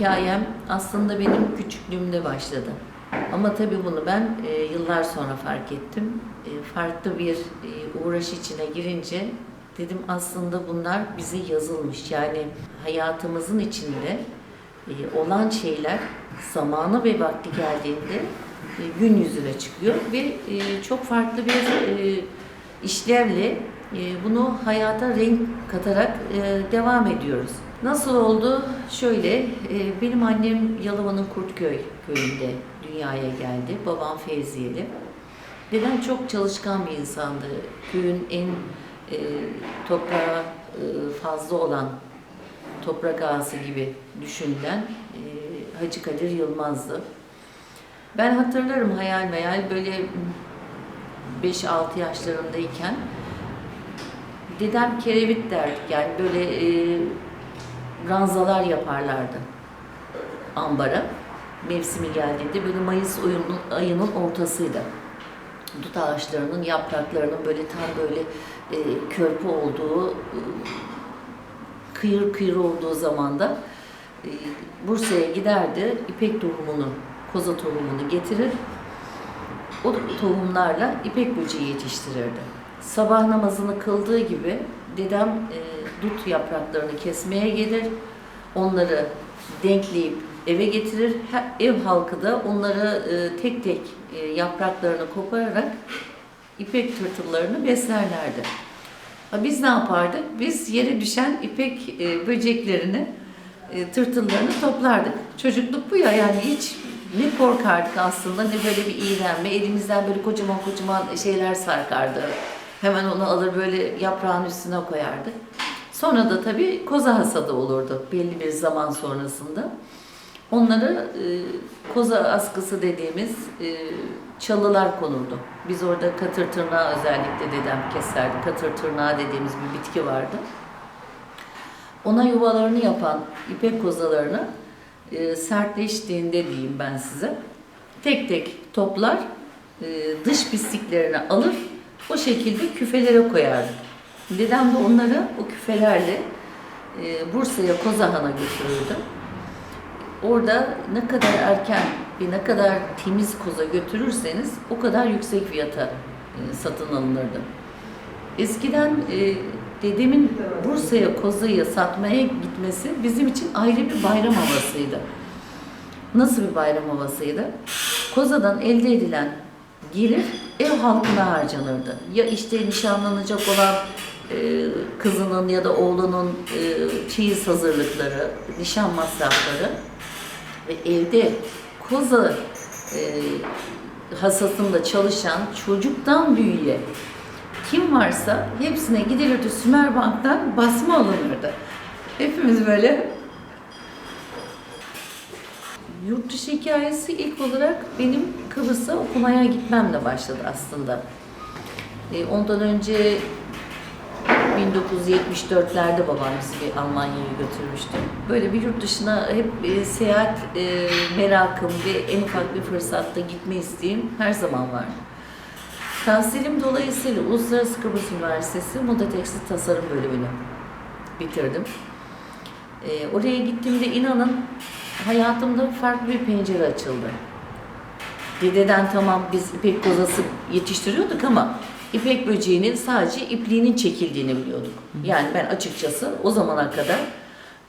hikayem aslında benim küçüklüğümde başladı. Ama tabii bunu ben e, yıllar sonra fark ettim. E, farklı bir e, uğraş içine girince dedim aslında bunlar bize yazılmış. Yani hayatımızın içinde e, olan şeyler zamanı ve vakti geldiğinde e, gün yüzüne çıkıyor ve e, çok farklı bir e, işlevle bunu hayata renk katarak e, devam ediyoruz. Nasıl oldu? Şöyle, e, benim annem Yalova'nın Kurtköy köyünde dünyaya geldi. Babam Fevziyeli. Dedem çok çalışkan bir insandı. Köyün en e, toprağa fazla olan toprak ağası gibi düşünülen Hacı Kadir Yılmaz'dı. Ben hatırlarım hayal meyal böyle 5-6 yaşlarındayken dedem kerevit derdik yani böyle e, ranzalar yaparlardı ambara. Mevsimi geldiğinde böyle Mayıs ayının ortasıydı. Dut ağaçlarının yapraklarının böyle tam böyle e, körpe olduğu, e, kıyır kıyır olduğu zamanda e, Bursa'ya giderdi, ipek tohumunu, koza tohumunu getirir. O tohumlarla ipek böceği yetiştirirdi. Sabah namazını kıldığı gibi dedem e, dut yapraklarını kesmeye gelir. Onları denkleyip eve getirir. Ev halkı da onları e, tek tek e, yapraklarını kopararak ipek tırtıllarını beslerlerdi. Ha, Biz ne yapardık? Biz yere düşen ipek e, böceklerini, e, tırtıllarını toplardık. Çocukluk bu ya yani hiç ne korkardık aslında ne böyle bir iğrenme. Elimizden böyle kocaman kocaman şeyler sarkardı. Hemen onu alır böyle yaprağın üstüne koyardık. Sonra da tabii koza hasadı olurdu belli bir zaman sonrasında. Onları e, koza askısı dediğimiz e, çalılar konurdu. Biz orada katır tırnağı özellikle dedem keserdi. Katır tırnağı dediğimiz bir bitki vardı. Ona yuvalarını yapan ipek kozalarını e, sertleştiğinde diyeyim ben size. Tek tek toplar, e, dış pisliklerini alır, o şekilde küfelere koyardı. Dedem de onları o küfelerle e, Bursa'ya Kozahan'a götürürdü. Orada ne kadar erken ve ne kadar temiz koza götürürseniz o kadar yüksek fiyata e, satın alınırdı. Eskiden e, dedemin Bursa'ya kozayı satmaya gitmesi bizim için ayrı bir bayram havasıydı. Nasıl bir bayram havasıydı? Kozadan elde edilen gelir ev halkına harcanırdı. Ya işte nişanlanacak olan e, kızının ya da oğlunun e, çeyiz hazırlıkları, nişan masrafları ve evde koza e, hasatında çalışan çocuktan büyüğe kim varsa hepsine gidilirdi Sümerbank'tan basma alınırdı. Hepimiz böyle Yurt dışı hikayesi ilk olarak benim Kıbrıs'a okumaya gitmemle başladı aslında. E, ondan önce 1974'lerde babam bizi Almanya'ya götürmüştü. Böyle bir yurt dışına hep e, seyahat e, merakım ve en ufak bir fırsatta gitme isteğim her zaman vardı. Tahsilim dolayısıyla Uluslararası Kıbrıs Üniversitesi Moda Tekstil Tasarım bölümünü bitirdim. E, oraya gittiğimde inanın hayatımda farklı bir pencere açıldı. Dededen tamam biz ipek kozası yetiştiriyorduk ama ipek böceğinin sadece ipliğinin çekildiğini biliyorduk. Yani ben açıkçası o zamana kadar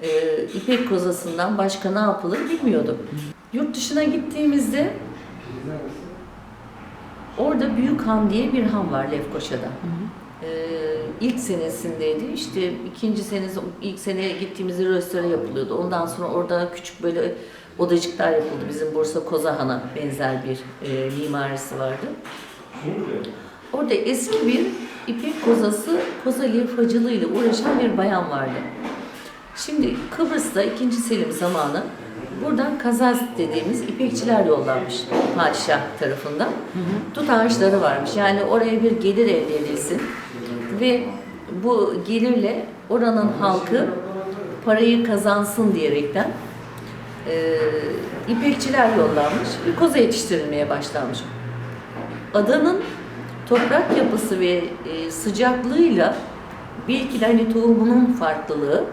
e, ipek kozasından başka ne yapılır bilmiyordum. Yurt dışına gittiğimizde orada Büyük Han diye bir han var Lefkoşa'da. Ee, ilk senesindeydi. İşte ikinci senesi, ilk sene gittiğimizde restore yapılıyordu. Ondan sonra orada küçük böyle odacıklar yapıldı. Bizim Bursa Kozahan'a benzer bir e, mimarisi vardı. Orada eski bir ipek kozası, koza lifacılığıyla uğraşan bir bayan vardı. Şimdi Kıbrıs'ta 2. Selim zamanı buradan kazaz dediğimiz ipekçiler yollanmış padişah tarafından. Tut ağaçları varmış. Yani oraya bir gelir elde edilsin ve bu gelirle oranın halkı parayı kazansın diyerekten e, ipekçiler yollanmış ve koza yetiştirilmeye başlanmış. Adanın toprak yapısı ve e, sıcaklığıyla belki de hani tohumunun farklılığı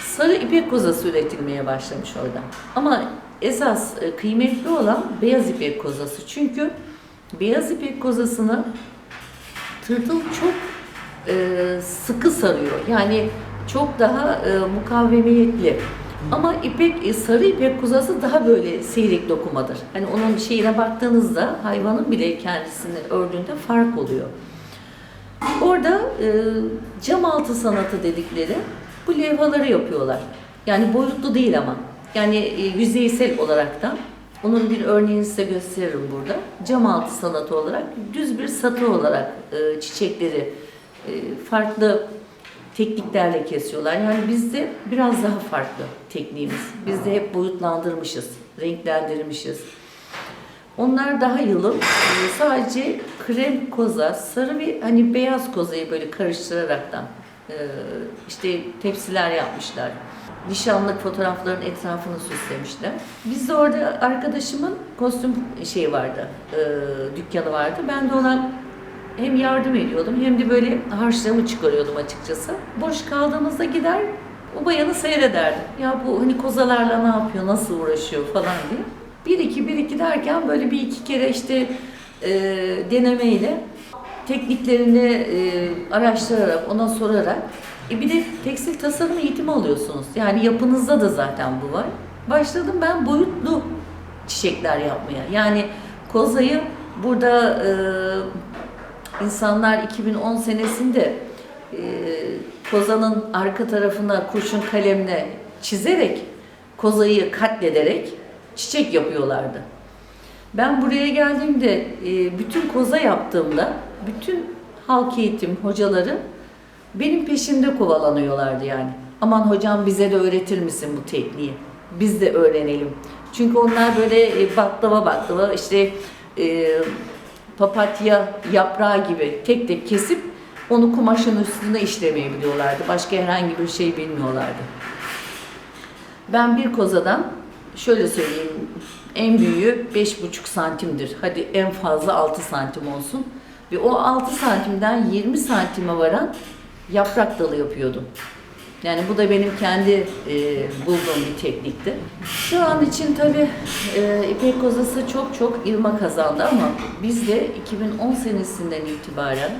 sarı ipek kozası üretilmeye başlamış orada. Ama esas e, kıymetli olan beyaz ipek kozası. Çünkü beyaz ipek kozasını tırtıl çok e, sıkı sarıyor. Yani çok daha e, mukavemiyetli. Ama ipek, e, sarı ipek kozası daha böyle seyrek dokumadır. Hani onun şeyine baktığınızda hayvanın bile kendisini ördüğünde fark oluyor. Orada e, cam altı sanatı dedikleri bu levhaları yapıyorlar. Yani boyutlu değil ama. Yani e, yüzeysel olarak da. Onun bir örneğini size gösteririm burada. Cam altı sanatı olarak düz bir satı olarak e, çiçekleri farklı tekniklerle kesiyorlar. Yani bizde biraz daha farklı tekniğimiz. Biz de hep boyutlandırmışız, renklendirmişiz. Onlar daha yılın e, sadece krem koza, sarı ve hani beyaz kozayı böyle karıştıraraktan e, işte tepsiler yapmışlar. Nişanlık fotoğrafların etrafını süslemişler. Biz de orada arkadaşımın kostüm şey vardı, e, dükkanı vardı. Ben de ona hem yardım ediyordum hem de böyle harçlığımı çıkarıyordum açıkçası. Boş kaldığımızda gider o bayanı seyrederdim. Ya bu hani kozalarla ne yapıyor, nasıl uğraşıyor falan diye. Bir iki bir iki derken böyle bir iki kere işte e, denemeyle tekniklerini e, araştırarak, ona sorarak e, bir de tekstil tasarım eğitimi alıyorsunuz. Yani yapınızda da zaten bu var. Başladım ben boyutlu çiçekler yapmaya. Yani kozayı burada e, insanlar 2010 senesinde e, kozanın arka tarafına kurşun kalemle çizerek kozayı katlederek çiçek yapıyorlardı. Ben buraya geldiğimde e, bütün koza yaptığımda bütün halk eğitim hocaları benim peşimde kovalanıyorlardı yani. Aman hocam bize de öğretir misin bu tekniği? Biz de öğrenelim. Çünkü onlar böyle e, baklava baklava işte e, papatya yaprağı gibi tek tek kesip onu kumaşın üstüne işlemeyi biliyorlardı. Başka herhangi bir şey bilmiyorlardı. Ben bir kozadan şöyle söyleyeyim en büyüğü 5,5 santimdir. Hadi en fazla 6 santim olsun. Ve o 6 santimden 20 santime varan yaprak dalı yapıyordum. Yani bu da benim kendi e, bulduğum bir teknikti. Şu an için tabii e, İpek kozası çok çok irma kazandı ama biz de 2010 senesinden itibaren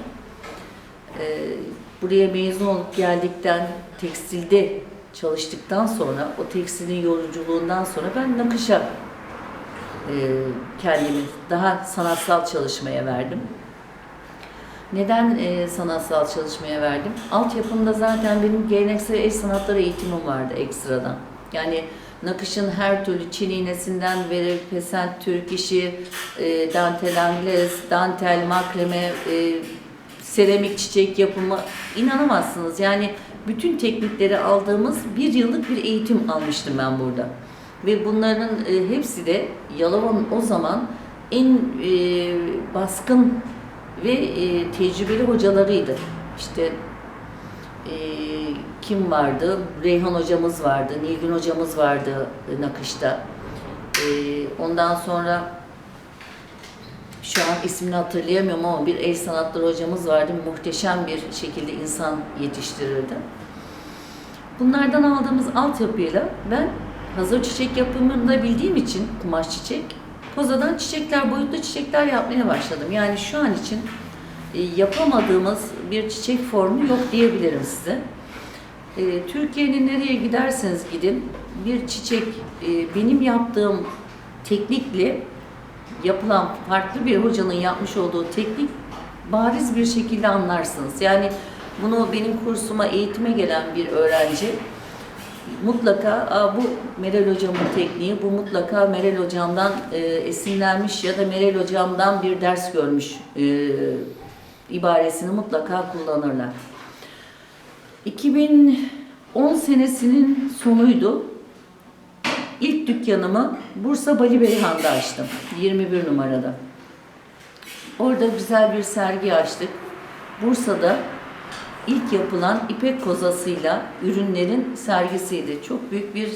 e, buraya mezun olup geldikten tekstilde çalıştıktan sonra o tekstilin yoruculuğundan sonra ben nakışa e, kendimi daha sanatsal çalışmaya verdim. Neden e, sanatsal çalışmaya verdim? Altyapımda zaten benim geleneksel el sanatları eğitimim vardı ekstradan. Yani nakışın her türlü Çin iğnesinden verir, pesent, Türk işi, e, dantel angles, dantel, makreme, e, seramik çiçek yapımı inanamazsınız. Yani bütün teknikleri aldığımız bir yıllık bir eğitim almıştım ben burada. Ve bunların e, hepsi de Yalova'nın o zaman en e, baskın ve e, tecrübeli hocalarıydı. İşte e, kim vardı? Reyhan hocamız vardı, Nilgün hocamız vardı e, nakışta. E, ondan sonra şu an ismini hatırlayamıyorum ama bir el sanatları hocamız vardı. Muhteşem bir şekilde insan yetiştirirdi. Bunlardan aldığımız altyapıyla ben hazır çiçek yapımını da bildiğim için kumaş çiçek, kozadan çiçekler, boyutlu çiçekler yapmaya başladım. Yani şu an için e, yapamadığımız bir çiçek formu yok diyebilirim size. E, Türkiye'nin nereye giderseniz gidin bir çiçek e, benim yaptığım teknikle yapılan farklı bir hocanın yapmış olduğu teknik bariz bir şekilde anlarsınız. Yani bunu benim kursuma eğitime gelen bir öğrenci mutlaka bu Meral hocamın tekniği, bu mutlaka Meral hocamdan e, esinlenmiş ya da Meral hocamdan bir ders görmüş e, ibaresini mutlaka kullanırlar. 2010 senesinin sonuydu. İlk dükkanımı Bursa Bali Beyhan'da açtım. 21 numarada. Orada güzel bir sergi açtık. Bursa'da ilk yapılan ipek kozasıyla ürünlerin sergisiydi. Çok büyük bir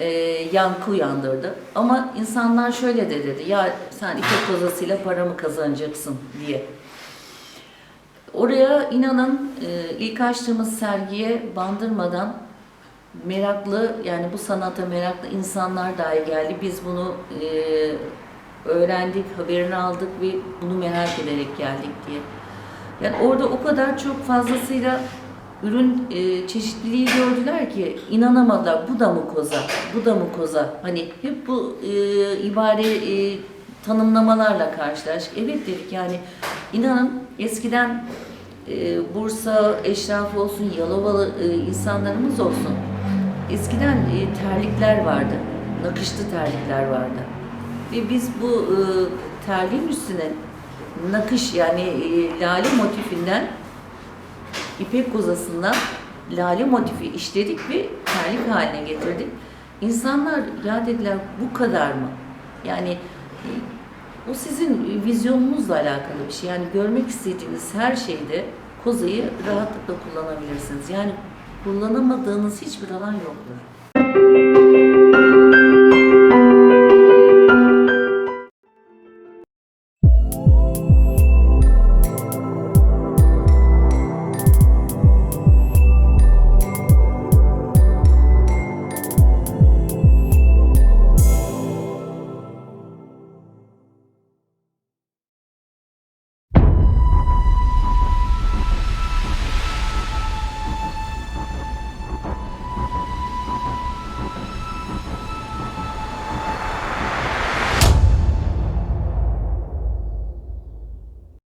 e, yankı uyandırdı. Ama insanlar şöyle de dedi, ya sen ipek kozasıyla para mı kazanacaksın diye. Oraya inanın e, ilk açtığımız sergiye bandırmadan meraklı yani bu sanata meraklı insanlar dahi geldi. Biz bunu e, öğrendik, haberini aldık ve bunu merak ederek geldik diye. Yani orada o kadar çok fazlasıyla ürün e, çeşitliliği gördüler ki inanamadılar. Bu da mı koza? Bu da mı koza? Hani hep bu e, ibare e, tanımlamalarla karşılaştık. Evet dedik yani inanın eskiden e, Bursa eşrafı olsun, Yalovalı e, insanlarımız olsun. Eskiden e, terlikler vardı. Nakışlı terlikler vardı. Ve biz bu e, terliğin üstüne nakış yani e, lale motifinden ipek kozasından lale motifi işledik ve terlik haline getirdik. İnsanlar ya dediler bu kadar mı? Yani e, o sizin vizyonunuzla alakalı bir şey. Yani görmek istediğiniz her şeyde kozayı rahatlıkla kullanabilirsiniz. Yani kullanamadığınız hiçbir alan yoktur.